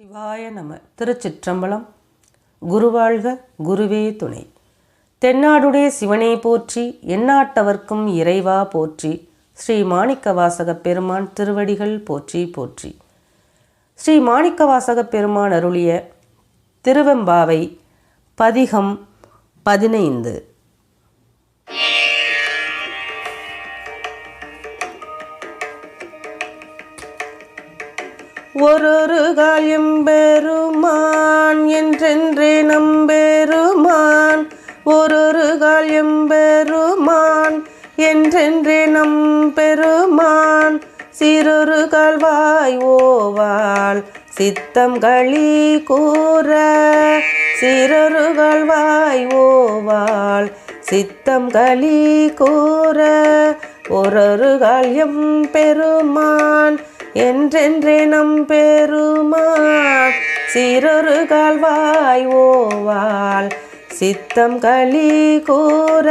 சிவாய நம. திருச்சிற்றம்பலம். குருவாழ்க குருவே துணை. தென்னாடுடைய சிவனை போற்றி எந்நாட்டவர்க்கும் இறைவா போற்றி ஸ்ரீ மாணிக்கவாசக பெருமான் திருவடிகள் போற்றி போற்றி. ஸ்ரீ மாணிக்கவாசக பெருமான் அருளிய திருவெம்பாவை பதிகம் பதினைந்து. ஒரு கால் எம்பெருமான் என்றென்றே நம்பெருமான். ஒரு கால் எம்பெருமான் என்றென்றே நம்பெருமான். சிறொரு கால்வாய் ஓவாள் சித்தம் களி கூற. சிறொரு கால்வாய் ஓவாள் சித்தம் களி கூற. ஒரு கால் எம்பெருமான் என்றென்றே நம் பெருமா சீரொரு கால்வாய் ஓவாள். சித்தம் களி கூற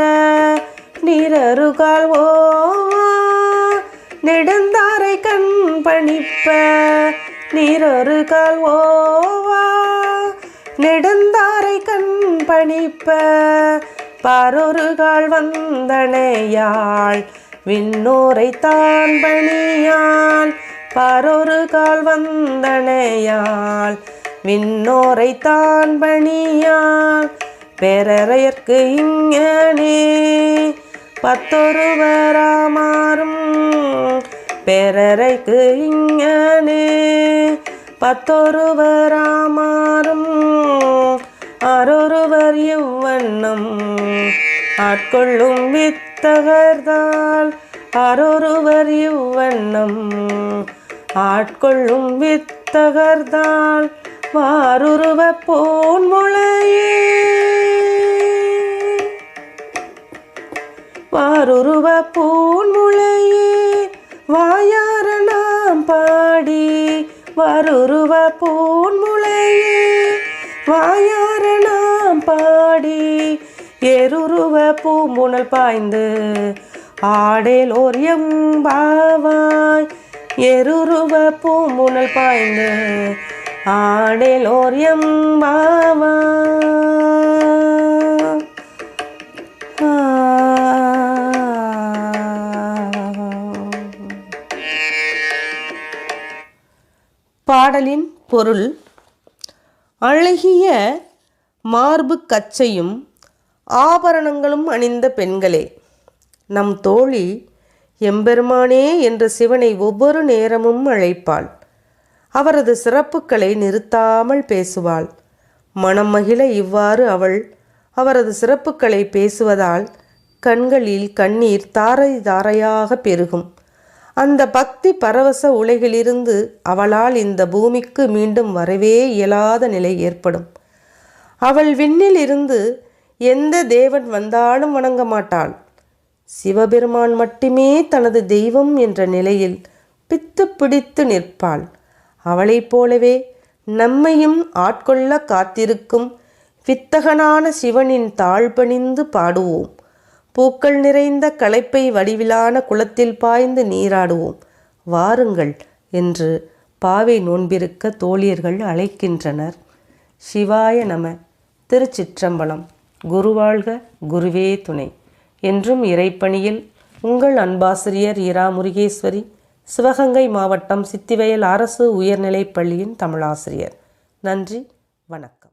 நீரரு கால் ஓவா நெடுந்தாரை கண் பணிப்ப நீரொரு கால் ஓவா நெடுந்தாரை கண் பணிப்ப பாரொரு கால் வந்தனையாள். விண்ணோரை தான் பணியாள். பாரொரு கால் வந்தனையால் விண்ணோரை தான் பணியால் பேரறையற்கு இங்கனே. பத்தொருவராமாறும் பேரறைக்கு இங்கனே. பத்தொருவராமாறும் ஆரொருவர் இவ்வண்ணம் ஆட்கொள்ளும் வித்தகர்தால் ஆரொருவர் இவ்வண்ணம் ஆட்கொள்ளும் வித்தகர்தாள் வாருருவ போன் முளையே வாருருவ போன் முளையே வாயார நாம் பாடி வாருருவ போன் முளையே வாயார நாம் பாடி எருருவ பூம்புணல் பாய்ந்து ஆடேல் ஓர் எம்பாவாய். எருருவ பூமுனல் பாய்ந்து ஆடேல் ஓர் மாவா பாடலின் பொருள் அழகிய மார்பு கச்சையும் ஆபரணங்களும் அணிந்த பெண்களே நம் தோழி எம்பெருமானே என்ற சிவனை ஒவ்வொரு நேரமும் அழைப்பாள். அவரது சிறப்புகளை நிறுத்தாமல் பேசுவாள். மனம் மகிழ இவ்வாறு அவள் அவரது சிறப்புகளை பேசுவதால் கண்களில் கண்ணீர் தாரை தாரையாக பெருகும். அந்த பக்தி பரவச உலகிலிருந்து அவளால் இந்த பூமிக்கு மீண்டும் வரவே இயலாத நிலை ஏற்படும். அவள் விண்ணில் இருந்து எந்த தேவன் வந்தாலும் வணங்க மாட்டாள். சிவபெருமான் மட்டுமே தனது தெய்வம் என்ற நிலையில் பித்து பிடித்து நிற்பாள். அவளைப் போலவே நம்மையும் ஆட்கொள்ள காத்திருக்கும் வித்தகனான சிவனின் தாழ்பணிந்து பாடுவோம். பூக்கள் நிறைந்த களைப்பை வடிவிலான குளத்தில் பாய்ந்து நீராடுவோம். வாருங்கள் என்று பாவை நோன்பிருக்க தோழியர்கள் அழைக்கின்றனர். சிவாய நம திருச்சிற்றம்பலம். குருவாழ்க குருவே துணை. என்றும் இறைப்பணியில் உங்கள் அன்பாசிரியர் இரா முருகேஸ்வரி சிவகங்கை மாவட்டம் சித்திவயல் அரசு உயர்நிலைப் பள்ளியின் தமிழாசிரியர். நன்றி வணக்கம்.